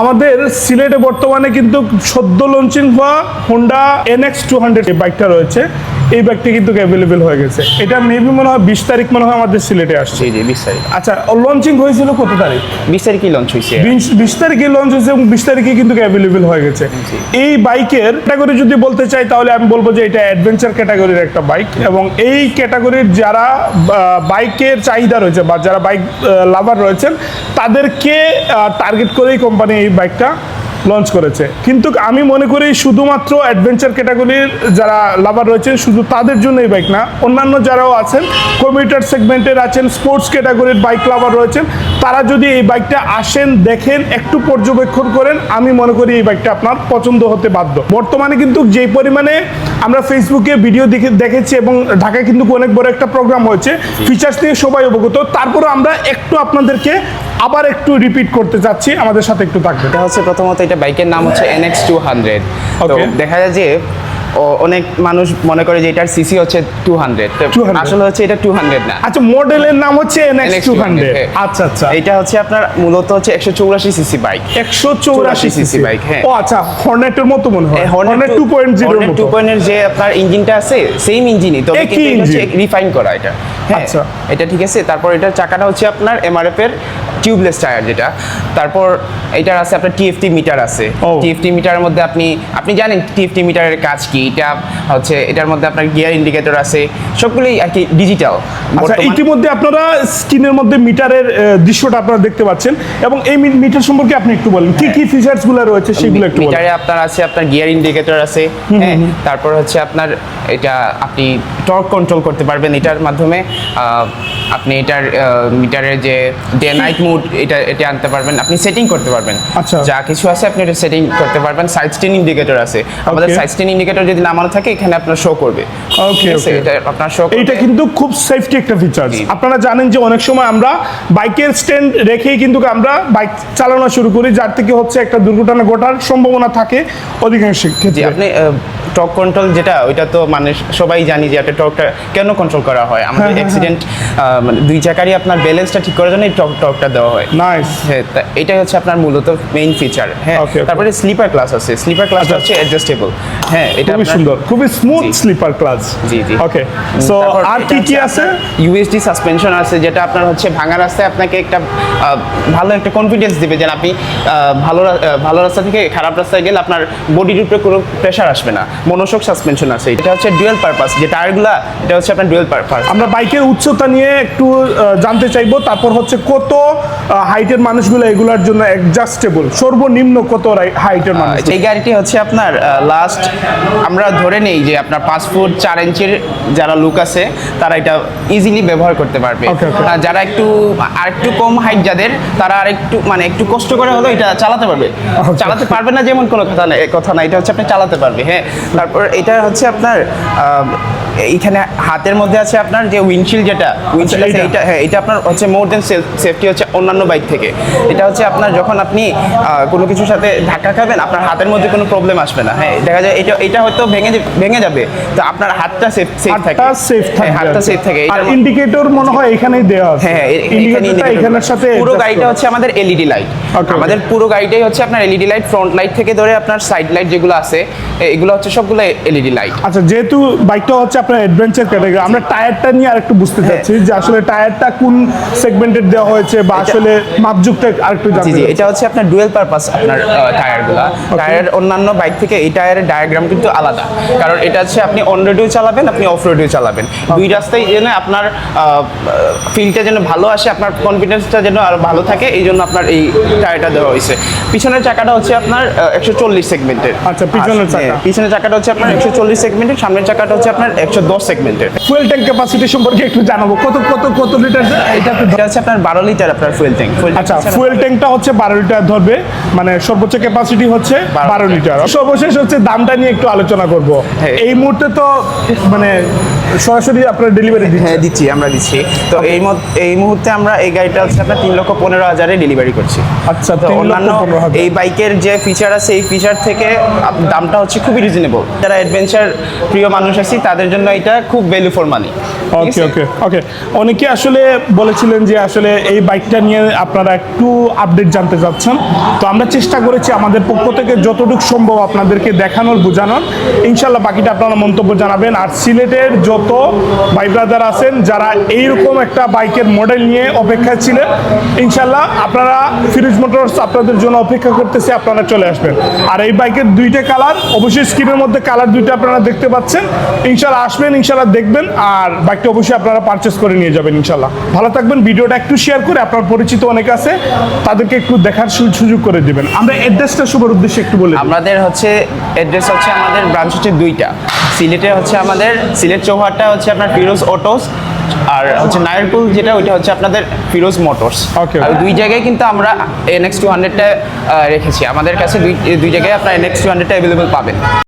আমাদের সিলেটে বর্তমানে কিন্তু সদ্য লঞ্চিং হওয়া হোন্ডা এনএক্স টু হান্ড্রেড এই বাইকটা রয়েছে। এই বাইকটি কিন্তু অ্যাভেলেবেল হয়ে গেছে। এটা মেবি মনে হয় বিশ তারিখ মনে হয় আমাদের সিলেটে আসছে। জি বিশ তারিখ। আচ্ছা লঞ্চিং হয়েছিল কত তারিখ? বিশ তারিখই লঞ্চ হয়েছে। বিশ- বিশ তারিখে লঞ্চ হয়েছে এবং বিশ তারিখে কিন্তু অ্যাভেলেবেল হয়ে গেছে। এই বাইকের ক্যাটাগরি যদি বলতে চাই তাহলে আমি বলব যে এটা অ্যাডভেঞ্চার ক্যাটাগরির একটা বাইক এবং এই ক্যাটাগরির যারা বাইকের চাহিদা রয়েছে বা যারা বাইক লাভার রয়েছেন তাদেরকে টার্গেট করেই কোম্পানি এই বাইকটা লঞ্চ করেছে। কিন্তু আমি মনে করি শুধুমাত্র অ্যাডভেঞ্চার ক্যাটাগরির যারা লাভার রয়েছেন শুধু তাদের জন্য এই বাইক না, অন্যান্য যারাও আছেন কমিউটার সেগমেন্টের আছেন স্পোর্টস ক্যাটাগরির বাইক লাভার রয়েছেন, তারা যদি এই বাইকটা আসেন, দেখেন, একটু পর্যবেক্ষণ করেন, আমি মনে করি এই বাইকটা আপনার পছন্দ হতে বাধ্য। বর্তমানে কিন্তু যে পরিমাণে আমরা ফেসবুকে ভিডিও দেখে দেখেছি এবং ঢাকায় কিন্তু অনেক বড় একটা প্রোগ্রাম হয়েছে ফিচার্স নিয়ে সবাই অবগত তারপরে আমরা একটু আপনাদেরকে আবার একটু রিপিট করতে চাচ্ছি, আমাদের সাথে একটু থাকবে হচ্ছে প্রথমত এটা বাইকের নাম হচ্ছে এনএক্স টু হান্ড্রেড। তো দেখা যায় যে অনেক মানুষ মনে করে যে এটার সিসি হচ্ছে টু হান্ড্রেড। আসলে হচ্ছে এটা টু হান্ড্রেড না। আচ্ছা মডেলের নাম হচ্ছে এনএক্স টু হান্ড্রেড। হ্যাঁ। আচ্ছা আচ্ছা। এটা হচ্ছে আপনার মূলত হচ্ছে একশো চৌরাশি সিসি বাইক। একশো চৌরাশি 84 সিসি বাইক হ্যাঁ। ও আচ্ছা হর্নেটের মতো মনে হয়। Hornet two point zero two পয়েন্টের যে আপনার ইঞ্জিনটা আছে সেম ইঞ্জিনই তবে কিন্তু হচ্ছে রিফাইন করা এটা। হ্যাঁ আচ্ছা। এটা ঠিক আছে। তারপর এটার চাকাটা হচ্ছে আপনার এমআরএফ এর টিউবলেস টায়ার যেটা। তারপর এটার আছে আপনার টিএফটি মিটার আছে। টিএফটি মিটারের মধ্যে আপনি আপনি জানেন টিএফটি মিটারের কাজ কি? এটা হচ্ছে এটার মধ্যে আপনার গিয়ার ইন্ডিকেটর আছে সবগুলোই আর কি ডিজিটাল আচ্ছা ইতিমধ্যে আপনারা স্ক্রিনের মধ্যে মিটারের দৃশ্যটা আপনারা দেখতে পাচ্ছেন। এবং এই মিটার সম্পর্কে আপনি একটু বলেন কি কি ফিচার্সগুলো রয়েছে সেগুলো একটু মিটারে আপনার আছে আপনার গিয়ার ইন্ডিকেটর আছে হ্যাঁ? তারপর হচ্ছে আপনার এটা আপনি টর্ক কন্ট্রোল করতে পারবেন এটার মাধ্যমে। আহ, আপনি এটার মিটারের যে ডে নাইট মুড এটা এটা আনতে পারবেন। আপনি সেটিং করতে পারবেন। আচ্ছা। যা কিছু আছে আপনি এটা সেটিং করতে পারবেন। সাইড স্টেন ইন্ডিকেটর আছে। আমাদের. সাইড স্টেন ইন্ডিকেটর যদি নামানো থাকে এখানে আপনার শো করবে। ওকে okay. এটা আপনার শো এটা কিন্তু খুব সেফটি একটা ফিচার আপনারা জানেন যে অনেক সময় আমরা বাইকের স্ট্যান্ড রেখেই কিন্তু আমরা বাইক চালানো শুরু করি যার থেকে হচ্ছে একটা দুর্ঘটনা ঘটার সম্ভাবনা থাকে অধিকাংশ ক্ষেত্রে। আপনি টক কন্ট্রোল যেটা ওইটা তো মানে সবাই জানি যে একটা টকটা কেন কন্ট্রোল করা হয়? আমাদের হ্যাঁ, হ্যাঁ, অ্যাক্সিডেন্ট মানে দুই চাকারই আপনার ব্যালেন্সটা ঠিক করার জন্য এই টক টকটা দেওয়া হয়। নাইস হ্যাঁ এটাই হচ্ছে আপনার মূলত মেইন ফিচার হ্যাঁ. তারপরে স্লিপার ক্লাস আছে। স্লিপার ক্লাস আচ্ছা। হচ্ছে অ্যাডজাস্টেবল হ্যাঁ এটা খুবই সুন্দর খুবই স্মুথ স্লিপার ক্লাস জি জি। ওকে সো আর কি কি আছে? ইউএসডি সাসপেনশন আছে যেটা আপনার হচ্ছে ভাঙা রাস্তায় আপনাকে একটা ভালো একটা কনফিডেন্স দিবে যে আপনি ভালো ভালো রাস্তা থেকে খারাপ রাস্তায় গেলে আপনার বডির উপরে কোনো প্রেশার আসবে না। মনোশক সাসপেনশন আছে। এটা হচ্ছে ডুয়েল পারপাস যে টায়ারগুলা এটা হচ্ছে আপনার ডুয়েল পারপাস আমরা বাইকের উচ্চতা নিয়ে একটু জানতে চাইব তারপর হচ্ছে কত হাইটের মানুষগুলো এগুলার জন্য অ্যাডজাস্টেবল সর্বনিম্ন কত হাইটের মানুষ এই গাড়িটি হচ্ছে আপনার লাস্ট আমরা ধরে নেই যে আপনার পাঁচ ফুট চার ইঞ্চির যারা লুক আছে তারা এটা ইজিলি ব্যবহার করতে পারবে। যারা একটু আর একটু কম হাইট যাদের তারা আর একটু মানে একটু কষ্ট করে হলেও এটা চালাতে পারবে। চালাতে পারবে না যেমন কোনো কথা না কথা না এটা হচ্ছে আপনি চালাতে পারবে হ্যাঁ। তারপর এটা হচ্ছে আপনার এইখানে হাতের মধ্যে আছে আপনার যে উইন্ডশিল্ড যেটা উইন্ডশিল্ড আছে এটা হ্যাঁ এটা আপনার হচ্ছে মোর দেন সেফটি হচ্ছে অন্যান্য বাইক থেকে। এটা হচ্ছে আপনার যখন আপনি কোনো কিছুর সাথে ধাক্কা খাবেন আপনার হাতের মধ্যে কোনো প্রবলেম আসবে না। হ্যাঁ দেখা যায় এটা এটা হয়তো ভেঙে ভেঙে যাবে তো আপনার হাতটা সেফ সেফ থাকে। হাতটা সেফ হ্যাঁ, থাকে হাতটা সেফ থাকে আর ইন্ডিকেটর মনে হয় এখানেই দেওয়া আছে। হ্যাঁ হ্যাঁ, এখানে ইন্ডিকেটরটা এখানের সাথে পুরো গাড়িটা হচ্ছে আমাদের এলইডি লাইট আমাদের পুরো গাড়িটাই হচ্ছে আপনার এলইডি লাইট ফ্রন্ট লাইট থেকে ধরে আপনার সাইড লাইট যেগুলো আছে এগুলো হচ্ছে সবগুলো এলইডি লাইট আচ্ছা যেহেতু বাইকটা হচ্ছে আপনার অ্যাডভেঞ্চার ক্যাটাগরি আমরা টায়ারটা নিয়ে আরেকটু বুঝতে হ্যাঁ। চাচ্ছি যে আসলে টায়ারটা কোন সেগমেন্টেড দেওয়া হয়েছে বা আসলে মাপযুক্ত আরেকটু জানতে জি এটা হচ্ছে আপনার ডুয়েল পারপাস আপনার টায়ারগুলো। টায়ার অন্যান্য বাইক থেকে এই টায়ারের ডায়াগ্রাম কিন্তু আলাদা। কারণ এটা হচ্ছে আপনি অন রোডেও চালাবেন আপনি অফ রোডেও চালাবেন। দুই রাস্তায় যেন আপনার ফিলটা যেন ভালো আসে আপনার কনফিডেন্সটা যেন আরও ভালো থাকে এই জন্য আপনার এই টায়ারটা দেওয়া হয়েছে। পিছনের চাকাটা হচ্ছে আপনার একশো চল্লিশ সেগমেন্টের আচ্টা, পিছনের চাকা। পিছনের চাকাটা হচ্ছে আপনার একশো চল্লিশ সেগমেন্টের সামনের চাকাটা হচ্ছে আপনার একশো দশ সেগমেন্টের ফুয়েল ট্যাঙ্ক ক্যাপাসিটি সম্পর্কে একটু জানাব। কত কত কত লিটার এটা হচ্ছে আপনার বারো লিটার আপনার ফুয়েল ট্যাঙ্ক আচ্ছা ফুয়েল ট্যাঙ্কটা হচ্ছে বারো লিটার ধরবে মানে সর্বোচ্চ ক্যাপাসিটি হচ্ছে বারো লিটার সর্বশেষ হচ্ছে দামটা নিয়ে একটু আলোচনা করব। হ্যাঁ। এই মুহূর্তে তো মানে সরাসরি আপনার ডেলিভারি হ্যাঁ দিচ্ছি আমরা দিচ্ছি। তো এই এই মুহূর্তে আমরা এই গাড়িটা হচ্ছে আপনার তিন লক্ষ পনেরো হাজারে ডেলিভারি করছি। আচ্ছা তো অন্যান্য এই বাইকের যে ফিচার আছে এই ফিচার থেকে দামটা হচ্ছে খুবই রিজনেবল অ্যাফোর্ডেবল যারা অ্যাডভেঞ্চার প্রিয় মানুষ আছি তাদের জন্য এটা খুব ভ্যালু ফর মানি ওকে ওকে ওকে অনেকে আসলে বলেছিলেন যে আসলে এই বাইকটা নিয়ে আপনারা একটু আপডেট জানতে চাচ্ছেন। তো আমরা চেষ্টা করেছি আমাদের পক্ষ থেকে যতটুকু সম্ভব আপনাদেরকে দেখানোর বোঝানোর। ইনশাল্লাহ বাকিটা আপনারা মন্তব্য জানাবেন। আর সিলেটের যত ভাই ব্রাদার আছেন যারা এইরকম একটা বাইকের মডেল নিয়ে অপেক্ষায় ছিলেন ইনশাল্লাহ আপনারা ফিরোজ মোটরস আপনাদের জন্য অপেক্ষা করতেছে আপনারা চলে আসবেন। আর এই বাইকের দুইটা কালার অবশ্যই স্ক্রিনের মধ্যে কালার দুইটা আপনারা দেখতে পাচ্ছেন। ইনশাল্লাহ আসবেন ইনশাল্লাহ দেখবেন আর বাইকটা অবশ্যই আপনারা পারচেস করে নিয়ে যাবেন ইনশাল্লাহ ভালো থাকবেন ভিডিওটা একটু শেয়ার করে আপনার পরিচিত অনেক আছে তাদেরকে একটু দেখার সুযোগ করে দিবেন। আমরা অ্যাড্রেসটা শুভর উদ্দেশ্যে একটু বলে। আমাদের হচ্ছে অ্যাড্রেস হচ্ছে আমাদের ব্রাঞ্চ হচ্ছে দুইটা। সিলেটে হচ্ছে আমাদের সিলেট চৌহাট্টা হচ্ছে আপনার ফিরোজ অটোস আর হচ্ছে নায়ারপুল যেটা ওইটা হচ্ছে আপনাদের ফিরোজ মোটরস Okay. আর দুই জায়গায় কিন্তু আমরা এনএক্স টু হান্ড্রেডটা রেখেছি। আমাদের কাছে দুই দুই জায়গায় আপনার এনএক্স টু হান্ড্রেডটা অ্যাভেলেবল পাবেন।